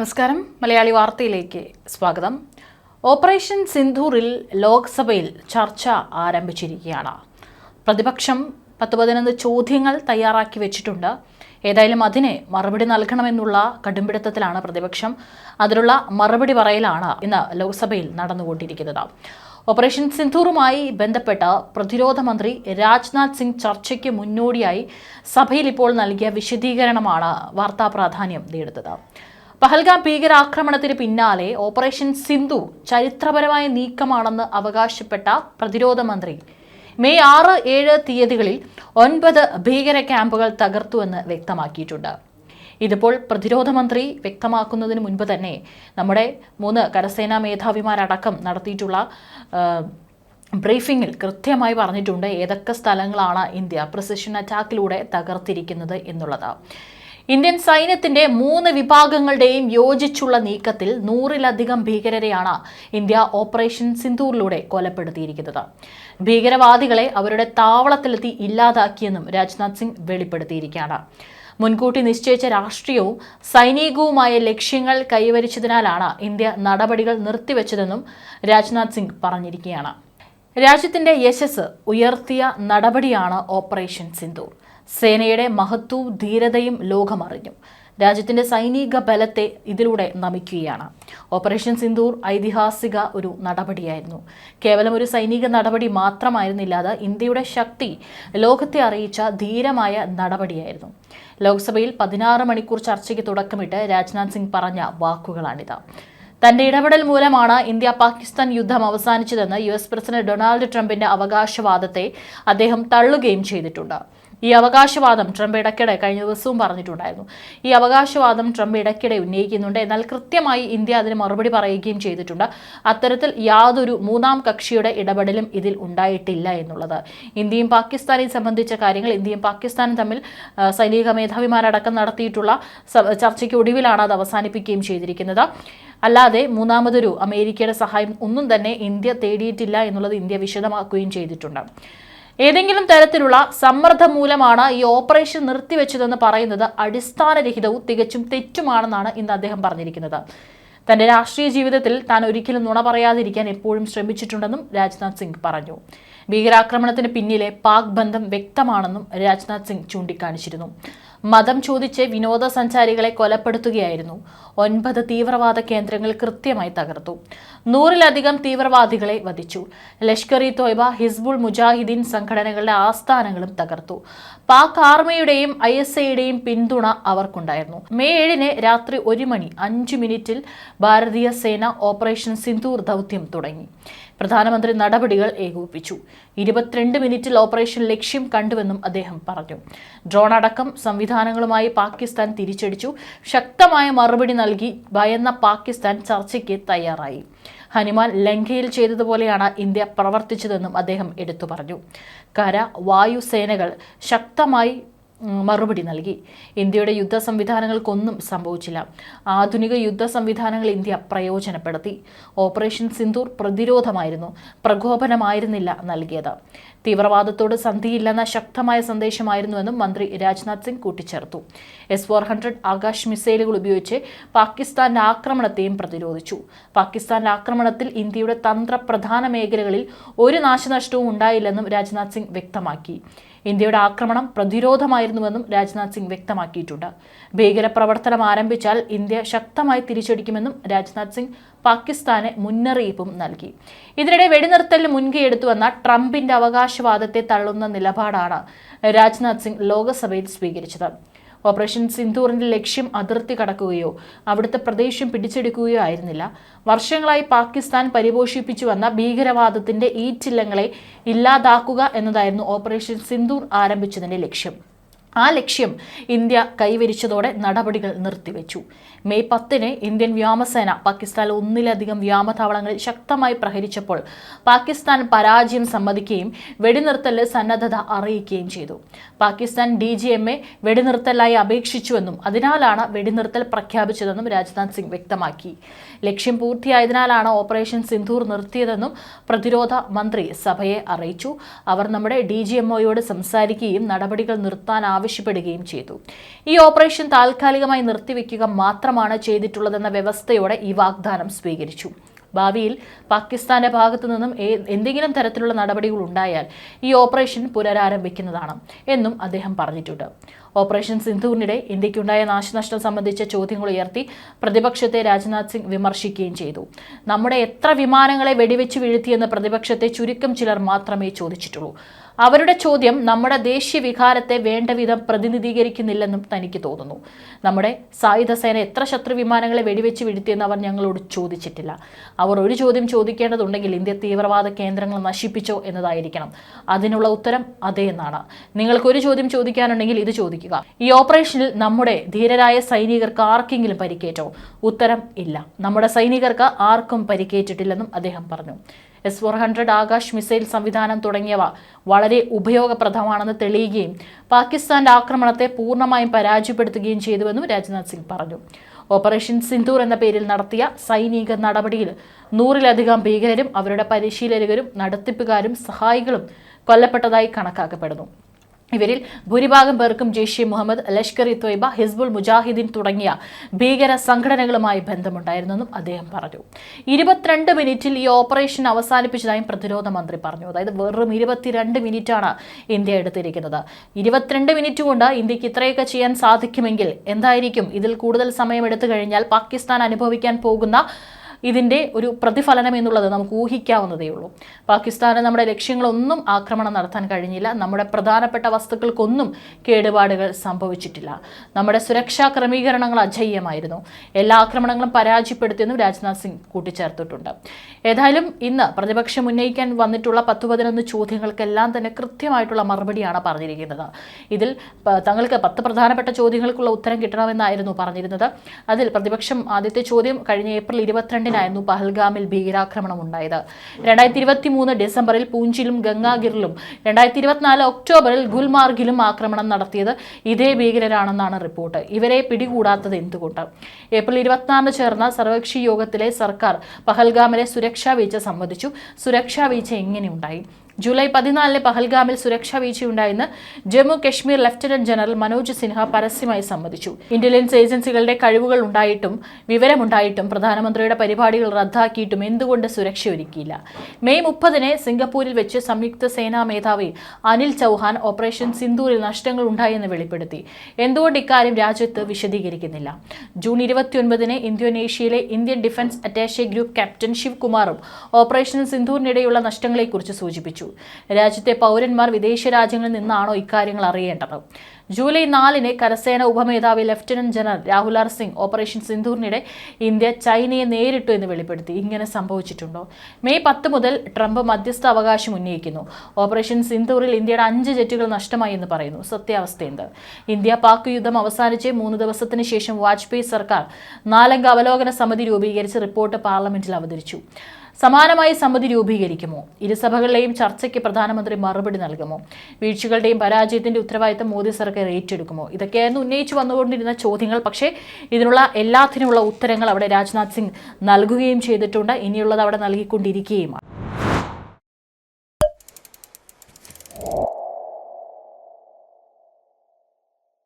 നമസ്കാരം. മലയാളി വാർത്തയിലേക്ക് സ്വാഗതം. ഓപ്പറേഷൻ സിന്ധൂറിൽ ലോക്സഭയിൽ ചർച്ച ആരംഭിച്ചിരിക്കുകയാണ്. പ്രതിപക്ഷം പത്ത് പതിനൊന്ന് ചോദ്യങ്ങൾ തയ്യാറാക്കി വെച്ചിട്ടുണ്ട്. ഏതായാലും അതിന് മറുപടി നൽകണമെന്നുള്ള കടുംപിടുത്തത്തിലാണ് പ്രതിപക്ഷം. അതിനുള്ള മറുപടി പറയലാണ് ഇന്ന് ലോക്സഭയിൽ നടന്നുകൊണ്ടിരിക്കുന്നത്. ഓപ്പറേഷൻ സിന്ധൂറുമായി ബന്ധപ്പെട്ട പ്രതിരോധ മന്ത്രി രാജ്നാഥ് സിംഗ് ചർച്ചയ്ക്ക് മുന്നോടിയായി സഭയിൽ ഇപ്പോൾ നൽകിയ വിശദീകരണമാണ് വാർത്താ പ്രാധാന്യം നേടുന്നത്. പഹൽഗാം ഭീകരാക്രമണത്തിന് പിന്നാലെ ഓപ്പറേഷൻ സിന്ധു ചരിത്രപരമായ നീക്കമാണെന്ന് അവകാശപ്പെട്ട പ്രതിരോധ മന്ത്രി. മെയ് ആറ് ഏഴ് തീയതികളിൽ ഒൻപത് ഭീകര ക്യാമ്പുകൾ തകർത്തുവെന്ന് വ്യക്തമാക്കിയിട്ടുണ്ട്. ഇതിപ്പോൾ പ്രതിരോധ മന്ത്രി വ്യക്തമാക്കുന്നതിന് മുൻപ് തന്നെ നമ്മുടെ മൂന്ന് കരസേനാ മേധാവിമാരടക്കം നടത്തിയിട്ടുള്ള ബ്രീഫിംഗിൽ കൃത്യമായി പറഞ്ഞിട്ടുണ്ട് ഏതൊക്കെ സ്ഥലങ്ങളാണ് ഇന്ത്യ പ്രിസിഷൻ അറ്റാക്കിലൂടെ തകർത്തിരിക്കുന്നത് എന്നുള്ളത്. ഇന്ത്യൻ സൈന്യത്തിന്റെ മൂന്ന് വിഭാഗങ്ങളുടെയും യോജിച്ചുള്ള നീക്കത്തിൽ നൂറിലധികം ഭീകരരെയാണ് ഇന്ത്യ ഓപ്പറേഷൻ സിന്ധൂറിലൂടെ കൊലപ്പെടുത്തിയിരിക്കുന്നത്. ഭീകരവാദികളെ അവരുടെ താവളത്തിലെത്തി ഇല്ലാതാക്കിയെന്നും രാജ്നാഥ് സിംഗ് വെളിപ്പെടുത്തിയിരിക്കുകയാണ്. മുൻകൂട്ടി നിശ്ചയിച്ച രാഷ്ട്രീയവും സൈനികവുമായ ലക്ഷ്യങ്ങൾ കൈവരിച്ചതിനാലാണ് ഇന്ത്യ നടപടികൾ നിർത്തിവെച്ചതെന്നും രാജ്നാഥ് സിംഗ് പറഞ്ഞിരിക്കുകയാണ്. രാജ്യത്തിന്റെ യശസ് ഉയർത്തിയ നടപടിയാണ് ഓപ്പറേഷൻ സിന്ദൂർ. സേനയുടെ മഹത്വവും ധീരതയും ലോകമറിഞ്ഞു. രാജ്യത്തിന്റെ സൈനിക ബലത്തെ ഇതിലൂടെ നമിക്കുകയാണ്. ഓപ്പറേഷൻ സിന്ദൂർ ഐതിഹാസിക ഒരു നടപടിയായിരുന്നു. കേവലം ഒരു സൈനിക നടപടി മാത്രമായിരുന്നില്ല അത് ഇന്ത്യയുടെ ശക്തി ലോകത്തെ അറിയിച്ച ധീരമായ നടപടിയായിരുന്നു. ലോക്സഭയിൽ പതിനാറ് മണിക്കൂർ ചർച്ചയ്ക്ക് തുടക്കമിട്ട് രാജ്നാഥ് സിംഗ് പറഞ്ഞ വാക്കുകളാണിത്. തന്റെ ഇടപെടൽ മൂലമാണ് ഇന്ത്യ പാകിസ്ഥാൻ യുദ്ധം അവസാനിച്ചതെന്ന് യു എസ് പ്രസിഡന്റ് ഡൊണാൾഡ് ട്രംപിന്റെ അവകാശവാദത്തെ അദ്ദേഹം തള്ളുകയും ചെയ്തിട്ടുണ്ട്. ഈ അവകാശവാദം ട്രംപ് ഇടയ്ക്കിടെ കഴിഞ്ഞ ദിവസവും പറഞ്ഞിട്ടുണ്ടായിരുന്നു. ഈ അവകാശവാദം ട്രംപ് ഇടയ്ക്കിടെ ഉന്നയിക്കുന്നുണ്ട്. എന്നാൽ കൃത്യമായി ഇന്ത്യ അതിന് മറുപടി പറയുകയും ചെയ്തിട്ടുണ്ട്. അത്തരത്തിൽ യാതൊരു മൂന്നാം കക്ഷിയുടെ ഇടപെടലും ഇതിൽ ഉണ്ടായിട്ടില്ല എന്നുള്ളത്. ഇന്ത്യയും പാകിസ്ഥാനെയും സംബന്ധിച്ച കാര്യങ്ങൾ ഇന്ത്യയും പാകിസ്ഥാനും തമ്മിൽ സൈനിക മേധാവിമാരടക്കം നടത്തിയിട്ടുള്ള ചർച്ചയ്ക്ക് ഒടുവിലാണ് അത് അവസാനിപ്പിക്കുകയും ചെയ്തിരിക്കുന്നത്. അല്ലാതെ മൂന്നാമതൊരു അമേരിക്കയുടെ സഹായം ഒന്നും തന്നെ ഇന്ത്യ തേടിയിട്ടില്ല എന്നുള്ളത് ഇന്ത്യ വിശദമാക്കുകയും ചെയ്തിട്ടുണ്ട്. ഏതെങ്കിലും തരത്തിലുള്ള സമ്മർദ്ദം മൂലമാണ് ഈ ഓപ്പറേഷൻ നിർത്തിവെച്ചതെന്ന് പറയുന്നത് അടിസ്ഥാനരഹിതവും തികച്ചും തെറ്റുമാണെന്നാണ് ഇന്ന് അദ്ദേഹം പറഞ്ഞിരിക്കുന്നത്. തന്റെ രാഷ്ട്രീയ ജീവിതത്തിൽ താൻ ഒരിക്കലും നുണ പറയാതിരിക്കാൻ എപ്പോഴും ശ്രമിച്ചിട്ടുണ്ടെന്നും രാജ്നാഥ് സിംഗ് പറഞ്ഞു. ഭീകരാക്രമണത്തിന് പിന്നിലെ പാക് ബന്ധം വ്യക്തമാണെന്നും രാജ്നാഥ് സിംഗ് ചൂണ്ടിക്കാണിച്ചിരുന്നു. മതം ചോദിച്ച് വിനോദസഞ്ചാരികളെ കൊലപ്പെടുത്തുകയായിരുന്നു. ഒൻപത് തീവ്രവാദ കേന്ദ്രങ്ങൾ കൃത്യമായി തകർത്തു. നൂറിലധികം തീവ്രവാദികളെ വധിച്ചു. ലഷ്കർ ഇ തോയ്ബ ഹിസ്ബുൾ മുജാഹിദീൻ സംഘടനകളുടെ ആസ്ഥാനങ്ങളും തകർത്തു. പാക് ആർമിയുടെയും ഐ എസ് ഐയുടെയും പിന്തുണ അവർക്കുണ്ടായിരുന്നു. മെയ് ഏഴിന് രാത്രി ഒരു മണി അഞ്ച് മിനിറ്റിൽ ഭാരതീയ സേന ഓപ്പറേഷൻ സിന്ദൂർ ദൗത്യം തുടങ്ങി. പ്രധാനമന്ത്രി നടപടികൾ ഏകോപിപ്പിച്ചു. ഇരുപത്തിരണ്ട് മിനിറ്റിൽ ഓപ്പറേഷൻ ലക്ഷ്യം കണ്ടുവെന്നും അദ്ദേഹം പറഞ്ഞു. ഡ്രോൺ അടക്കം സംവിധാനങ്ങളുമായി പാകിസ്ഥാൻ തിരിച്ചടിച്ചു. ശക്തമായ മറുപടി നൽകി ഭയന്ന പാകിസ്ഥാൻ ചർച്ചയ്ക്ക് തയ്യാറായി. ഹനുമാൻ ലങ്കയിൽ ചെയ്തതുപോലെയാണ് ഇന്ത്യ പ്രവർത്തിച്ചതെന്നും അദ്ദേഹം എടുത്തു പറഞ്ഞു. കര വായുസേനകൾ ശക്തമായി മറുപടി നൽകി. ഇന്ത്യയുടെ യുദ്ധ സംവിധാനങ്ങൾക്കൊന്നും സംഭവിച്ചില്ല. ആധുനിക യുദ്ധ സംവിധാനങ്ങൾ ഇന്ത്യ പ്രയോജനപ്പെടുത്തി. ഓപ്പറേഷൻ സിന്ദൂർ പ്രതിരോധമായിരുന്നു. പ്രകോപനമായിരുന്നില്ല നൽകിയത്. തീവ്രവാദത്തോട് സന്ധിയില്ലെന്ന ശക്തമായ സന്ദേശമായിരുന്നുവെന്നും മന്ത്രി രാജ്നാഥ് സിംഗ് കൂട്ടിച്ചേർത്തു. എസ് ഫോർ ഹൺഡ്രഡ് ആകാശ് മിസൈലുകൾ ഉപയോഗിച്ച് പാകിസ്ഥാന്റെ ആക്രമണത്തെയും പ്രതിരോധിച്ചു. പാകിസ്ഥാന്റെ ആക്രമണത്തിൽ ഇന്ത്യയുടെ തന്ത്രപ്രധാന മേഖലകളിൽ ഒരു നാശനഷ്ടവും ഉണ്ടായില്ലെന്നും രാജ്നാഥ് സിംഗ് വ്യക്തമാക്കി. ഇന്ത്യയുടെ ആക്രമണം പ്രതിരോധമായിരുന്നുവെന്നും രാജ്നാഥ് സിംഗ് വ്യക്തമാക്കിയിട്ടുണ്ട്. ഭീകരപ്രവർത്തനം ആരംഭിച്ചാൽ ഇന്ത്യ ശക്തമായി തിരിച്ചടിക്കുമെന്നും രാജ്നാഥ് സിംഗ് പാകിസ്ഥാന് മുന്നറിയിപ്പും നൽകി. ഇതിനിടെ വെടിനിർത്തലിന് മുൻകൈയെടുത്തുവന്ന ട്രംപിന്റെ അവകാശവാദത്തെ തള്ളുന്ന നിലപാടാണ് രാജ്നാഥ് സിംഗ് ലോകസഭയിൽ സ്വീകരിച്ചത്. ഓപ്പറേഷൻ സിന്ധൂറിന്റെ ലക്ഷ്യം അതിർത്തി കടക്കുകയോ അവിടുത്തെ പ്രദേശം പിടിച്ചെടുക്കുകയോ ആയിരുന്നില്ല. വർഷങ്ങളായി പാകിസ്ഥാൻ പരിപോഷിപ്പിച്ചു വന്ന ഭീകരവാദത്തിന്റെ ഈറ്റില്ലങ്ങളെ ഇല്ലാതാക്കുക എന്നതായിരുന്നു ഓപ്പറേഷൻ സിന്ധൂർ ആരംഭിച്ചതിന്റെ ലക്ഷ്യം. ആ ലക്ഷ്യം ഇന്ത്യ കൈവരിച്ചതോടെ നടപടികൾ നിർത്തിവെച്ചു. മെയ് പത്തിന് ഇന്ത്യൻ വ്യോമസേന പാകിസ്ഥാനിൽ ഒന്നിലധികം വ്യോമതാവളങ്ങളിൽ ശക്തമായി പ്രഹരിച്ചപ്പോൾ പാകിസ്ഥാൻ പരാജയം സമ്മതിക്കുകയും വെടിനിർത്തലിൽ സന്നദ്ധത അറിയിക്കുകയും ചെയ്തു. Pakistan D G M A വെടിനിർത്തലായി അപേക്ഷിച്ചുവെന്നും അതിനാലാണ് വെടിനിർത്തൽ പ്രഖ്യാപിച്ചതെന്നും രാജ്നാഥ് സിംഗ് വ്യക്തമാക്കി. ലക്ഷ്യം പൂർത്തിയായതിനാലാണ് ഓപ്പറേഷൻ സിന്ധൂർ നിർത്തിയതെന്നും പ്രതിരോധ മന്ത്രി സഭയെ അറിയിച്ചു. അവർ നമ്മുടെ ഡി ജി എം ഒയോട് സംസാരിക്കുകയും നടപടികൾ നിർത്താൻ ആവശ്യപ്പെടുകയും ചെയ്തു. ഈ ഓപ്പറേഷൻ താൽക്കാലികമായി നിർത്തിവെക്കുക മാത്രമാണ് ചെയ്തിട്ടുള്ളതെന്ന വ്യവസ്ഥയോടെ ഈ വാഗ്ദാനം സ്വീകരിച്ചു. ഭാവിയിൽ പാകിസ്ഥാന്റെ ഭാഗത്തു നിന്നും എന്തെങ്കിലും തരത്തിലുള്ള നടപടികൾ ഉണ്ടായാൽ ഈ ഓപ്പറേഷൻ പുനരാരംഭിക്കുന്നതാണ് എന്നും അദ്ദേഹം പറഞ്ഞിട്ടുണ്ട്. ഓപ്പറേഷൻ സിന്ധുവിനിടെ ഇന്ത്യക്കുണ്ടായ നാശനഷ്ടം സംബന്ധിച്ച ചോദ്യങ്ങൾ ഉയർത്തി പ്രതിപക്ഷത്തെ രാജ്നാഥ് സിംഗ് വിമർശിക്കുകയും ചെയ്തു. നമ്മുടെ എത്ര വിമാനങ്ങളെ വെടിവെച്ച് വീഴ്ത്തിയെന്ന് പ്രതിപക്ഷത്തെ ചുരുക്കം ചിലർ മാത്രമേ ചോദിച്ചിട്ടുള്ളൂ. അവരുടെ ചോദ്യം നമ്മുടെ ദേശീയ വികാരത്തെ വേണ്ട വിധം പ്രതിനിധീകരിക്കുന്നില്ലെന്നും തനിക്ക് തോന്നുന്നു. നമ്മുടെ സായുധ സേന എത്ര ശത്രു വിമാനങ്ങളെ വെടിവെച്ച് വീഴ്ത്തിയെന്ന് അവർ ഞങ്ങളോട് ചോദിച്ചിട്ടില്ല. അവർ ഒരു ചോദ്യം ചോദിക്കേണ്ടതുണ്ടെങ്കിൽ ഇന്ത്യ തീവ്രവാദ കേന്ദ്രങ്ങൾ നശിപ്പിച്ചോ എന്നതായിരിക്കണം. അതിനുള്ള ഉത്തരം അതേ എന്നാണ് നിങ്ങൾക്കൊരു ചോദ്യം ചോദിക്കാനുണ്ടെങ്കിൽ ഇത് ചോദിക്കുക. ഈ ഓപ്പറേഷനിൽ നമ്മുടെ ധീരരായ സൈനികർക്ക് ആർക്കെങ്കിലും പരിക്കേറ്റോ? ഉത്തരം ഇല്ല. നമ്മുടെ സൈനികർക്ക് ആർക്കും പരിക്കേറ്റിട്ടില്ലെന്നും അദ്ദേഹം പറഞ്ഞു. S four hundred Akash missile സംവിധാനം തുടങ്ങിയവ വളരെ ഉപയോഗപ്രദമാണെന്ന് തെളിയുകയും പാകിസ്ഥാന്റെ ആക്രമണത്തെ പൂർണമായും പരാജയപ്പെടുത്തുകയും ചെയ്തുവെന്നും രാജ്നാഥ് സിംഗ് പറഞ്ഞു. ഓപ്പറേഷൻ സിന്ധൂർ എന്ന പേരിൽ നടത്തിയ സൈനിക നടപടിയിൽ നൂറിലധികം ഭീകരരും അവരുടെ പരിശീലകരും നടത്തിപ്പുകാരും സഹായികളും കൊല്ലപ്പെട്ടതായി കണക്കാക്കപ്പെടുന്നു. ഇവരിൽ ഭൂരിഭാഗം പേർക്കും ജെയ്ഷെ മുഹമ്മദ് ലഷ്കർ ഇ ത്വയ്ബ ഹിസ്ബുൾ മുജാഹിദ്ദീൻ തുടങ്ങിയ ഭീകര സംഘടനകളുമായി ബന്ധമുണ്ടായിരുന്നെന്നും അദ്ദേഹം പറഞ്ഞു. ഇരുപത്തിരണ്ട് മിനിറ്റിൽ ഈ ഓപ്പറേഷൻ അവസാനിപ്പിച്ചതായും പ്രതിരോധ മന്ത്രി പറഞ്ഞു. അതായത് വെറും ഇരുപത്തിരണ്ട് മിനിറ്റാണ് ഇന്ത്യ എടുത്തിരിക്കുന്നത്. ഇരുപത്തിരണ്ട് മിനിറ്റ് കൊണ്ട് ഇന്ത്യയ്ക്ക് ഇത്രയൊക്കെ ചെയ്യാൻ സാധിക്കുമെങ്കിൽ എന്തായിരിക്കും? ഇതിൽ കൂടുതൽ സമയം എടുത്തു കഴിഞ്ഞാൽ പാകിസ്ഥാൻ അനുഭവിക്കാൻ പോകുന്ന ഇതിന്റെ ഒരു പ്രതിഫലനം എന്നുള്ളത് നമുക്ക് ഊഹിക്കാവുന്നതേ ഉള്ളൂ. പാകിസ്ഥാന് നമ്മുടെ ലക്ഷ്യങ്ങളൊന്നും ആക്രമണം നടത്താൻ കഴിഞ്ഞില്ല. നമ്മുടെ പ്രധാനപ്പെട്ട വസ്തുക്കൾക്കൊന്നും കേടുപാടുകൾ സംഭവിച്ചിട്ടില്ല. നമ്മുടെ സുരക്ഷാ ക്രമീകരണങ്ങൾ അജയ്യമായിരുന്നു. എല്ലാ ആക്രമണങ്ങളും പരാജയപ്പെടുത്തിയെന്നും രാജ്നാഥ് സിംഗ് കൂട്ടിച്ചേർത്തിട്ടുണ്ട്. ഏതായാലും ഇന്ന് പ്രതിപക്ഷം ഉന്നയിക്കാൻ വന്നിട്ടുള്ള പത്ത് പതിനൊന്ന് ചോദ്യങ്ങൾക്കെല്ലാം തന്നെ കൃത്യമായിട്ടുള്ള മറുപടിയാണ് പറഞ്ഞിരിക്കുന്നത്. ഇതിൽ തങ്ങൾക്ക് പത്ത് പ്രധാനപ്പെട്ട ചോദ്യങ്ങൾക്കുള്ള ഉത്തരം കിട്ടണമെന്നായിരുന്നു പറഞ്ഞിരുന്നത്. അതിൽ പ്രതിപക്ഷം ആദ്യത്തെ ചോദ്യം കഴിഞ്ഞ ഏപ്രിൽ ഇരുപത്തിരണ്ടിനായിരുന്നു പഹൽഗാമിൽ ഭീകരാക്രമണം ഉണ്ടായത് രണ്ടായിരത്തി ഇരുപത്തി മൂന്ന് ഡിസംബറിൽ പൂഞ്ചിലും ഗംഗാഗിറിലും രണ്ടായിരത്തി ഇരുപത്തിനാല് ഒക്ടോബറിൽ ഗുൽമാർഗിലും ആക്രമണം നടത്തിയത് ഇതേ ഭീകരരാണെന്നാണ് റിപ്പോർട്ട്. ഇവരെ പിടികൂടാത്തത് എന്തുകൊണ്ട്? ഏപ്രിൽ ഇരുപത്തിനാലിന് ചേർന്ന സർവകക്ഷി യോഗത്തിലെ സർക്കാർ പഹൽഗാമിലെ സുരക്ഷാ വീഴ്ച സംബന്ധിച്ചു. സുരക്ഷാ വീഴ്ച എങ്ങനെയുണ്ടായി? ജൂലൈ പതിനാലിന് പഹൽഗാമിൽ സുരക്ഷാ വീഴ്ചയുണ്ടായെന്ന് ജമ്മു കശ്മീർ ലഫ്റ്റനന്റ് ജനറൽ മനോജ് സിൻഹ പരസ്യമായി സമ്മതിച്ചു. ഇന്റലിജൻസ് ഏജൻസികളുടെ കഴിവുകൾ ഉണ്ടായിട്ടും വിവരമുണ്ടായിട്ടും പ്രധാനമന്ത്രിയുടെ പരിപാടികൾ റദ്ദാക്കിയിട്ടും എന്തുകൊണ്ട് സുരക്ഷ ഒരുക്കിയില്ല മെയ് മുപ്പതിന് സിംഗപ്പൂരിൽ വെച്ച് സംയുക്ത സേനാ മേധാവി അനിൽ ചൗഹാൻ ഓപ്പറേഷൻ സിന്ദൂരിൽ നഷ്ടങ്ങൾ ഉണ്ടായെന്ന് വെളിപ്പെടുത്തി. എന്തുകൊണ്ട് ഇക്കാര്യം രാജ്യത്ത് വിശദീകരിക്കുന്നില്ല? ജൂൺ ഇരുപത്തിയൊൻപതിന് ഇന്തോനേഷ്യയിലെ Indian defence attache group captain ശിവകുമാറും operation സിന്ദൂരിനിടെയുള്ള നഷ്ടങ്ങളെക്കുറിച്ച് സൂചിപ്പിച്ചു. രാജ്യത്തെ പൗരന്മാർ വിദേശ രാജ്യങ്ങളിൽ നിന്നാണോ ഇക്കാര്യങ്ങൾ അറിയേണ്ടത്? ജൂലൈ നാലിന് കരസേന ഉപമേധാവി lieutenant general Rahul R Singh operation സിന്ധൂറിനിടെ India ചൈനയെ നേരിട്ടു എന്ന് വെളിപ്പെടുത്തി. ഇങ്ങനെ സംഭവിച്ചിട്ടുണ്ടോ? മെയ് പത്ത് മുതൽ ട്രംപ് മധ്യസ്ഥ അവകാശം ഉന്നയിക്കുന്നു. ഓപ്പറേഷൻ സിന്ധൂറിൽ ഇന്ത്യയുടെ അഞ്ച് ജെറ്റുകൾ നഷ്ടമായി എന്ന് പറയുന്നു. സത്യാവസ്ഥ എന്ത് ഇന്ത്യ പാക് യുദ്ധം അവസാനിച്ച് മൂന്ന് ദിവസത്തിന് ശേഷം വാജ്പേയി സർക്കാർ നാലംഗ അവലോകന സമിതി രൂപീകരിച്ച് റിപ്പോർട്ട് പാർലമെന്റിൽ അവതരിച്ചു. സമാനമായി സമിതി രൂപീകരിക്കുമോ? ഇരുസഭകളിലെയും ചർച്ചയ്ക്ക് പ്രധാനമന്ത്രി മറുപടി നൽകുമോ? വീഴ്ചകളുടെയും പരാജയത്തിന്റെ ഉത്തരവാദിത്തം മോദി സർക്കാർ ഏറ്റെടുക്കുമോ? ഇതൊക്കെയായിരുന്നു ഉന്നയിച്ചു വന്നുകൊണ്ടിരുന്ന ചോദ്യങ്ങൾ. പക്ഷേ ഇതിനുള്ള എല്ലാത്തിനുമുള്ള ഉത്തരങ്ങൾ അവിടെ രാജ്നാഥ് സിംഗ് നൽകുകയും ചെയ്തിട്ടുണ്ട്. ഇനിയുള്ളത് അവിടെ നൽകിക്കൊണ്ടിരിക്കുകയുമാണ്.